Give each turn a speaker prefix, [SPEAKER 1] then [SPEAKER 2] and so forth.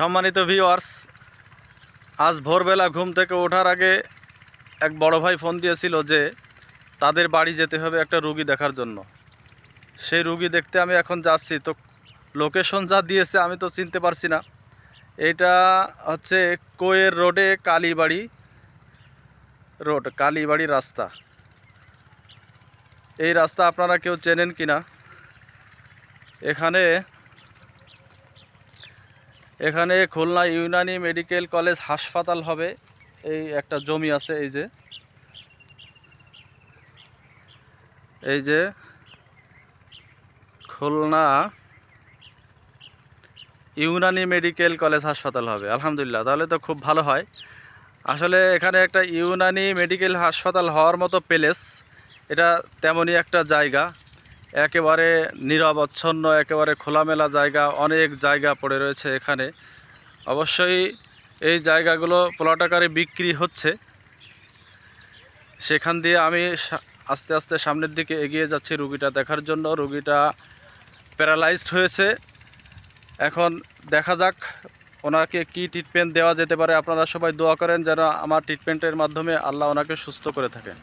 [SPEAKER 1] সম্মানিত ভিওয়ার্স আজ ভোরবেলা ঘুম থেকে ওঠার আগে এক বড় ভাই ফোন দিয়েছিল যে তাদের বাড়ি যেতে হবে একটা রুগী দেখার জন্য। সেই রুগী দেখতে আমি এখন যাচ্ছি। তো লোকেশন যা দিয়েছে আমি তো চিনতে পারছি না। এটা হচ্ছে কোয়ের রোডে কালীবাড়ি রোড কালীবাড়ি রাস্তা। এই রাস্তা আপনারা কেউ চেনেন কি না এখানে এখানে খুলনা ইউনানি মেডিকেল কলেজ হাসপাতাল হবে। এই একটা জমি আছে, এই যে। এই যে খুলনা ইউনানি মেডিকেল কলেজ হাসপাতাল হবে। আলহামদুলিল্লাহ, তাহলে তো খুব ভালো হয়। আসলে এখানে একটা ইউনানি মেডিকেল হাসপাতাল হওয়ার মতো প্লেস, এটা তেমনই একটা জায়গা। একেবারে নিরবচ্ছন্ন, একেবারে খোলামেলা জায়গা, অনেক জায়গা পড়ে রয়েছে এখানে। অবশ্যই এই জায়গাগুলো প্লট আকারে বিক্রি হচ্ছে। সেখান দিয়ে আমি আস্তে আস্তে সামনের দিকে এগিয়ে যাচ্ছি রুগীটা দেখার জন্য। রুগীটা প্যারালাইজড হয়েছে। এখন দেখা যাক ওনাকে কি ট্রিটমেন্ট দেওয়া যেতে পারে। আপনারা সবাই দোয়া করেন যেন আমার ট্রিটমেন্টের মাধ্যমে আল্লাহ ওনাকে সুস্থ করে থাকেন।